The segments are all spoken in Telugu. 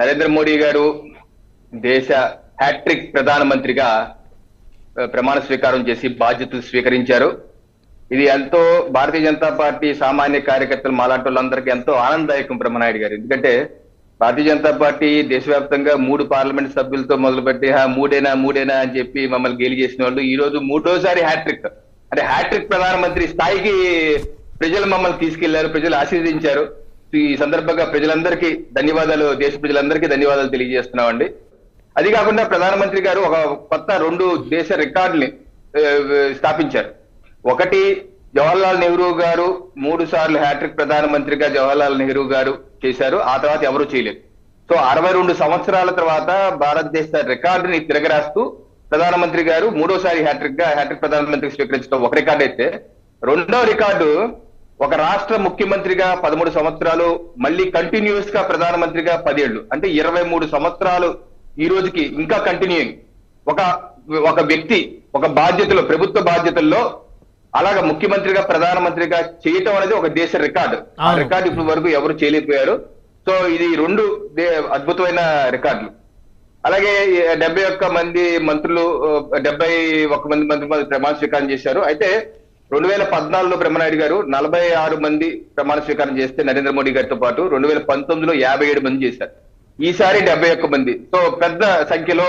నరేంద్ర మోడీ గారు దేశ హ్యాట్రిక్ ప్రధానమంత్రిగా ప్రమాణ స్వీకారం చేసి బాధ్యతలు స్వీకరించారు. ఇది ఎంతో భారతీయ జనతా పార్టీ సామాన్య కార్యకర్తలు మాలాంటి వాళ్ళందరికీ ఎంతో ఆనందదాయకం బ్రహ్మనాయుడు గారు. ఎందుకంటే భారతీయ జనతా పార్టీ దేశవ్యాప్తంగా మూడు పార్లమెంట్ సభ్యులతో మొదలుపెట్టి మూడేనా మూడేనా అని చెప్పి మమ్మల్ని గేలి చేసిన వాళ్ళు ఈ రోజు మూడోసారి హ్యాట్రిక్. అంటే హ్యాట్రిక్ ప్రధానమంత్రి స్థాయికి ప్రజలు మమ్మల్ని తీసుకెళ్ళారు ప్రజలు ఆశీర్వదించారు. ఈ సందర్భంగా ప్రజలందరికీ ధన్యవాదాలు దేశ ప్రజలందరికీ ధన్యవాదాలు తెలియజేస్తున్నామండి. అది కాకుండా ప్రధానమంత్రి గారు ఒక కొత్త రెండు దేశ రికార్డుని స్థాపించారు. ఒకటి జవహర్లాల్ నెహ్రూ గారు మూడు సార్లు హ్యాట్రిక్ ప్రధానమంత్రిగా జవహర్లాల్ నెహ్రూ గారు చేశారు. ఆ తర్వాత ఎవరూ చేయలేదు. సో అరవై రెండు సంవత్సరాల తర్వాత భారతదేశ రికార్డుని తిరగరాస్తూ ప్రధానమంత్రి గారు మూడోసారి హ్యాట్రిక్గా హ్యాట్రిక్ ప్రధానమంత్రి స్వీకరించడం ఒక రికార్డు అయితే రెండో రికార్డు ఒక రాష్ట్ర ముఖ్యమంత్రిగా పదమూడు సంవత్సరాలు మళ్ళీ కంటిన్యూస్గా ప్రధానమంత్రిగా పదేళ్ళు అంటే ఇరవై మూడు సంవత్సరాలు ఈ రోజుకి ఇంకా కంటిన్యూయింగ్ ఒక ఒక వ్యక్తి ఒక బాధ్యతలో ప్రభుత్వ బాధ్యతల్లో అలాగా ముఖ్యమంత్రిగా ప్రధానమంత్రిగా చేయటం అనేది ఒక దేశ రికార్డు. ఆ. రికార్డు ఇప్పటి వరకు ఎవరు చేయలేకపోయారు. సో ఇది రెండు అద్భుతమైన రికార్డులు. అలాగే డెబ్బై ఒక్క మంది మంత్రులు డెబ్బై ఒక్క మంది మంత్రి ప్రమాణ స్వీకారం చేశారు. అయితే రెండు వేల పద్నాలుగులో బ్రహ్మనాయుడు గారు నలభై ఆరు మంది ప్రమాణ స్వీకారం చేస్తే నరేంద్ర మోడీ గారితో పాటు రెండు వేల పంతొమ్మిదిలో యాభై ఏడు మంది చేశారు. ఈసారి డెబ్బై ఒక్క మంది. సో పెద్ద సంఖ్యలో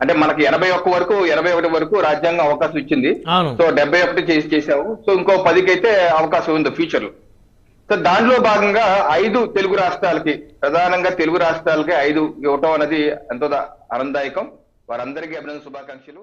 అంటే మనకి ఎనభై ఒక్క వరకు ఎనభై ఒకటి వరకు రాజ్యాంగం అవకాశం ఇచ్చింది. సో డెబ్బై ఒకటి చేసి చేసాము సో ఇంకో పదికి అయితే అవకాశం ఉంది ఫ్యూచర్లో సో దాంట్లో భాగంగా ఐదు తెలుగు రాష్ట్రాలకి ప్రధానంగా తెలుగు రాష్ట్రాలకి ఐదు ఇవ్వటం అనేది ఎంతో ఆనందదాయకం. వారందరికీ అభినందన శుభాకాంక్షలు.